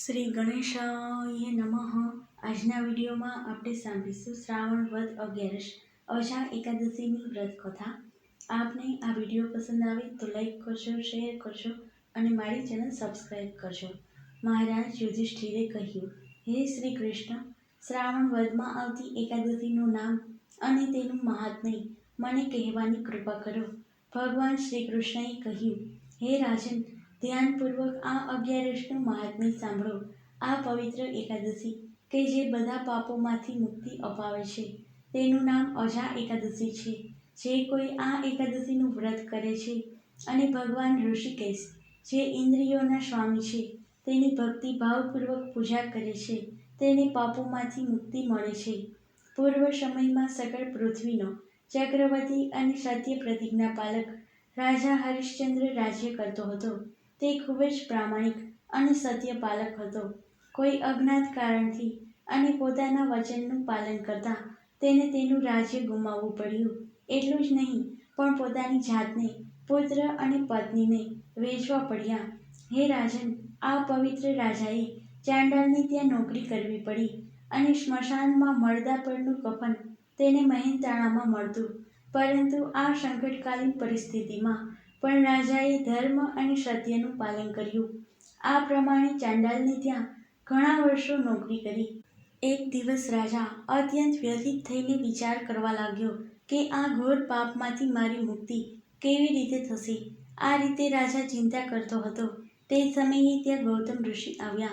શ્રી ગણેશાય નમઃ. આજના વિડીયોમાં આપણે સાંભળીશું શ્રાવણ વદ અગિયારસ અજા એકાદશીની વ્રત કથા. આપને આ વીડિયો પસંદ આવે તો લાઈક કરશો શેર કરશો અને મારી ચેનલ સબસ્ક્રાઈબ કરશો મહારાજ યુધિષ્ઠિરે કહ્યું, હે શ્રી કૃષ્ણ, શ્રાવણ વદમાં આવતી એકાદશીનું નામ અને તેનું મહાત્મ્ય મને કહેવાની કૃપા કરો. ભગવાન શ્રી કૃષ્ણએ કહ્યું, હે રાજન ધ્યાનપૂર્વક આ અગિયારસનું મહાત્મ્ય સાંભળો. આ પવિત્ર એકાદશી કે જે બધા પાપોમાંથી મુક્તિ અપાવે છે, તેનું નામ અજા એકાદશી છે. જે કોઈ આ એકાદશીનું વ્રત કરે છે અને ભગવાન ઋષિકેશ, જે ઇન્દ્રિયોના સ્વામી છે, તેની ભક્તિ ભાવપૂર્વક પૂજા કરે છે, તેને પાપોમાંથી મુક્તિ મળે છે. પૂર્વ સમયમાં સકળ પૃથ્વીનો ચક્રવર્તી અને સત્ય પ્રતિજ્ઞા પાલક રાજા હરિશ્ચંદ્ર રાજ્ય કરતો હતો. તે ખૂબ જ પ્રામાણિક અને સત્ય પાલક હતો. કોઈ અજ્ઞાત કારણથી અને પોતાના વચનનું પાલન કરતા તેને તેનું રાજ્ય ગુમાવવું પડ્યું. એટલું જ નહીં, પણ પોતાની જાતને, પુત્ર અને પત્નીને વેચવા પડ્યા. હે રાજન, આ પવિત્ર રાજાએ ચાંડાલની ત્યાં નોકરી કરવી પડી અને સ્મશાનમાં મળદા પરનું કફન તેને મહેનતાણામાં મળતું. પરંતુ આ સંકટકાલીન પરિસ્થિતિમાં પણ રાજાએ ધર્મ અને સત્યનું પાલન કર્યું. આ પ્રમાણે ચાંડાલને ત્યાં ઘણા વર્ષો નોકરી કરી. એક દિવસ રાજા અત્યંત વ્યથિત થઈને વિચાર કરવા લાગ્યો કે આ ઘોર પાપમાંથી મારી મુક્તિ કેવી રીતે થશે? આ રીતે રાજા ચિંતા કરતો હતો. તે સમયે ત્યાં ગૌતમ ઋષિ આવ્યા.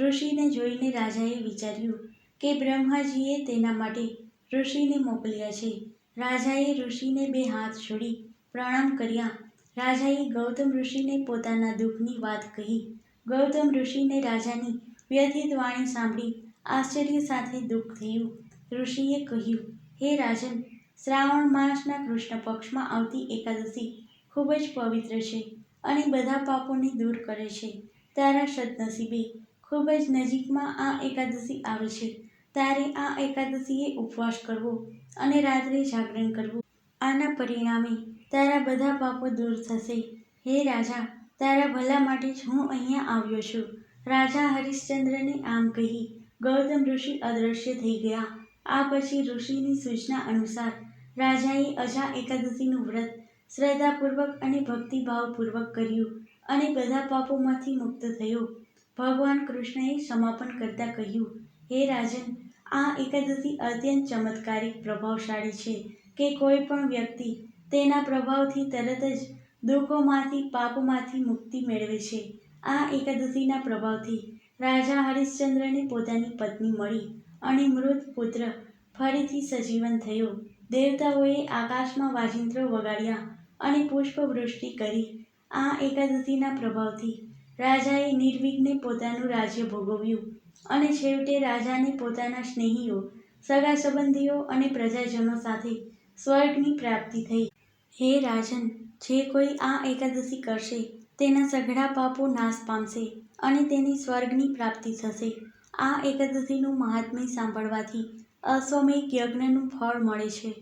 ઋષિને જોઈને રાજાએ વિચાર્યું કે બ્રહ્માજીએ તેના માટે ઋષિને મોકલ્યા છે. રાજાએ ઋષિને બે હાથ જોડી પ્રણામ કર્યા. રાજાએ ગૌતમ ઋષિને પોતાના દુઃખની વાત કહી. ગૌતમ ઋષિને રાજાની વ્યથિત વાણી સાંભળી આશ્ચર્ય સાથે દુઃખ થયું. ઋષિએ કહ્યું, હે રાજન, શ્રાવણ માસના કૃષ્ણ પક્ષમાં આવતી એકાદશી ખૂબ જ પવિત્ર છે અને બધા પાપોને દૂર કરે છે. તારા સદનસીબે ખૂબ જ નજીકમાં આ એકાદશી આવે છે. તારે આ એકાદશીએ ઉપવાસ કરવો અને રાત્રે જાગરણ કરવું. આના પરિણામે તારા બધા પાપો દૂર થશે. હે રાજા, તારા ભલા માટે જ હું અહીંયા આવ્યો છું. રાજા હરિશ્ચંદ્રને આમ કહી, ગૌતમ ઋષિ અદૃશ્ય થઈ ગયા. આ પછી ઋષિની સૂચના અનુસાર રાજાએ અજા એકાદશીનું વ્રત શ્રદ્ધાપૂર્વક અને ભક્તિભાવપૂર્વક કર્યું અને બધા પાપોમાંથી મુક્ત થયો. ભગવાન કૃષ્ણએ સમાપન કરતાં કહ્યું, હે રાજન, આ એકાદશી અત્યંત ચમત્કારિક પ્રભાવશાળી છે કે કોઈ પણ વ્યક્તિ તેના પ્રભાવથી તરત જ દુઃખોમાંથી, પાપમાંથી મુક્તિ મેળવે છે. આ એકાદશીના પ્રભાવથી રાજા હરિશ્ચંદ્રને પોતાની પત્ની મળી અને મૃત પુત્ર ફરીથી સજીવન થયો. દેવતાઓએ આકાશમાં વાજિંત્રો વગાડ્યા અને પુષ્પવૃષ્ટિ કરી. આ એકાદશીના પ્રભાવથી રાજાએ નિર્વિઘ્ને પોતાનું રાજ્ય ભોગવ્યું અને છેવટે રાજાને પોતાના સ્નેહીઓ સગા સંબંધીઓ અને પ્રજાજનો સાથે સ્વર્ગની પ્રાપ્તિ થઈ. હે રાજન, જે કોઈ આ એકાદશી કરશે, તેના સઘળા પાપો નાશ પામશે અને તેની સ્વર્ગની પ્રાપ્તિ થશે. આ એકાદશીનું મહાત્મ્ય સાંભળવાથી અશ્વમેઘ યજ્ઞનું ફળ મળે છે.